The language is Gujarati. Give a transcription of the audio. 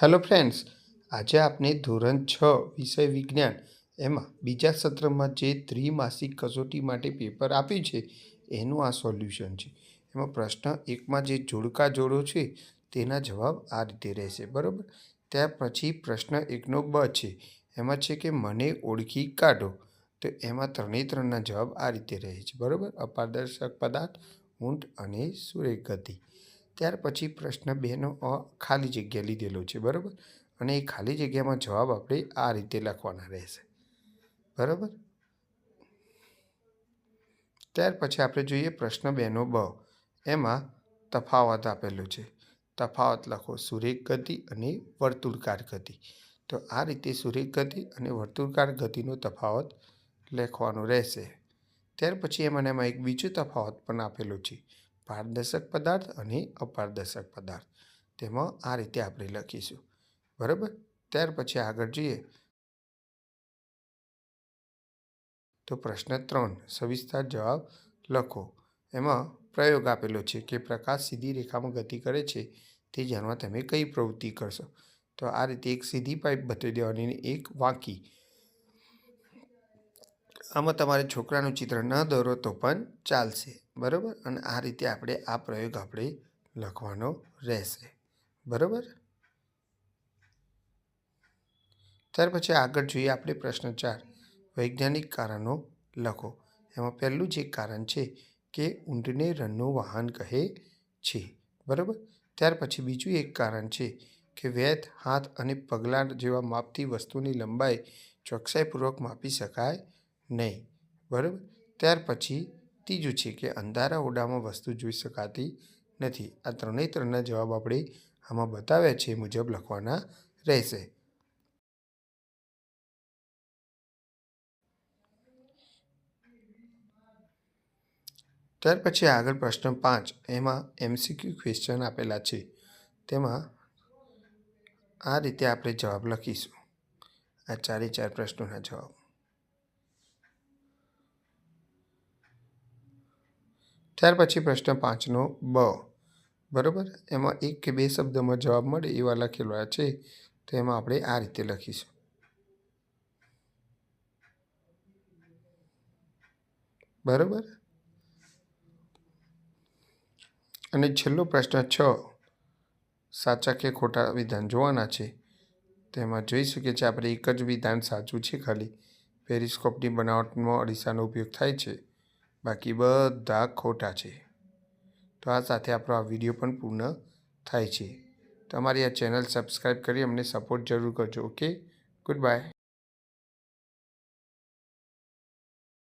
હેલો ફ્રેન્ડ્સ આજે આપણે ધોરણ છ વિષય વિજ્ઞાન, એમાં બીજા સત્રમાં જે ત્રિમાસિક કસોટી માટે પેપર આપ્યું છે, એનું આ સોલ્યુશન છે. એમાં પ્રશ્ન એકમાં જે જોડકા જોડો છે, તેના જવાબ આ રીતે રહેશે, બરાબર? ત્યાર પછી પ્રશ્ન એકનો બ છે, એમાં છે કે મને ઓળખી કાઢો. તો એમાં ત્રણેય ત્રણના જવાબ આ રીતે રહે છે, બરાબર? અપારદર્શક પદાર્થ, ઊંટ અને સુરેખ ગતિ ત્યાર પછી પ્રશ્ન બેનો અ ખાલી જગ્યા લીધેલો છે, બરાબર? અને એ ખાલી જગ્યામાં જવાબ આપણે આ રીતે લખવાના રહેશે. બરાબર? ત્યાર પછી આપણે જોઈએ પ્રશ્ન બેનો બ. એમાં તફાવત આપેલો છે. તફાવત લખો, સુરેખ ગતિ અને વર્તુળકાર ગતિ. તો આ રીતે સુરેખ ગતિ અને વર્તુળકાર ગતિનો તફાવત લખવાનો રહેશે. ત્યાર પછી એમાં એમાં એક બીજો તફાવત પણ આપેલો છે. પારદર્શક પદાર્થ અને અપારદર્શક પદાર્થ. તેમાં આ રીતે આપણે લખીશું. બરાબર? ત્યાર પછી આગળ જોઈએ. તો પ્રશ્ન ત્રણ, સવિસ્તાર જવાબ લખો. એમાં પ્રયોગ આપેલો છે કે પ્રકાશ સીધી રેખામાં ગતિ કરે છે તે જાણવા તમે કઈ પ્રવૃત્તિ કરશો? તો આ રીતે એક સીધી પાઇપ બતાવી દેવાની એક વાંકી. આમાં તમારે છોકરાનું ચિત્ર ન દોરો તો પણ ચાલશે. બરાબર? અને આ રીતે આપણે આ પ્રયોગ આપણે લખવાનો રહેશે. બરાબર? ત્યાર પછી આગળ જોઈએ આપણે પ્રશ્ન ચાર, વૈજ્ઞાનિક કારણો લખો. એમાં પહેલું જે કારણ છે કે ઊંટને રનનું વાહન કહે છે. બરાબર? ત્યાર પછી બીજું એક કારણ છે કે વેત, હાથ અને પગલાં જેવા માપથી વસ્તુની લંબાઈ ચોકસાઈપૂર્વક માપી શકાય નહીં. બરાબર? ત્યાર પછી ત્રીજું છે કે અંધારા ઓરડામાં વસ્તુ જોઈ શકાતી નથી. આ ત્રણેય ત્રણના જવાબ આપણે આમાં બતાવ્યા છે મુજબ લખવાના રહેશે. ત્યાર પછી આગળ પ્રશ્ન પાંચ. એમાં એમસીક્યુ ક્વેશ્ચન આપેલા છે. તેમાં આ રીતે આપણે જવાબ લખીશું. આ ચારે ચાર પ્રશ્નોના જવાબ. ત્યાર પછી પ્રશ્ન પાંચનો બ. બરાબર? એમાં એક કે બે શબ્દમાં જવાબ મળે એવા લખેલા છે. તો એમાં આપણે આ રીતે લખીશું. બરાબર? અને છેલ્લો પ્રશ્ન છ. સાચા કે ખોટા વિધાન જોવાના છે? તેમાં જોઈ શકીએ છીએ આપણે એક જ વિધાન સાચું છે ખાલી. પેરિસ્કોપની બનાવટમાં અરીસાનો ઉપયોગ થાય છે. બાકી બધા ખોટા છે. તો આ સાથે આપણો આ વીડિયો પણ પૂર્ણ થાય છે. તમારી આ ચેનલ સબસ્ક્રાઈબ કરી અમને સપોર્ટ જરૂર કરજો ઓકે ગુડ બાય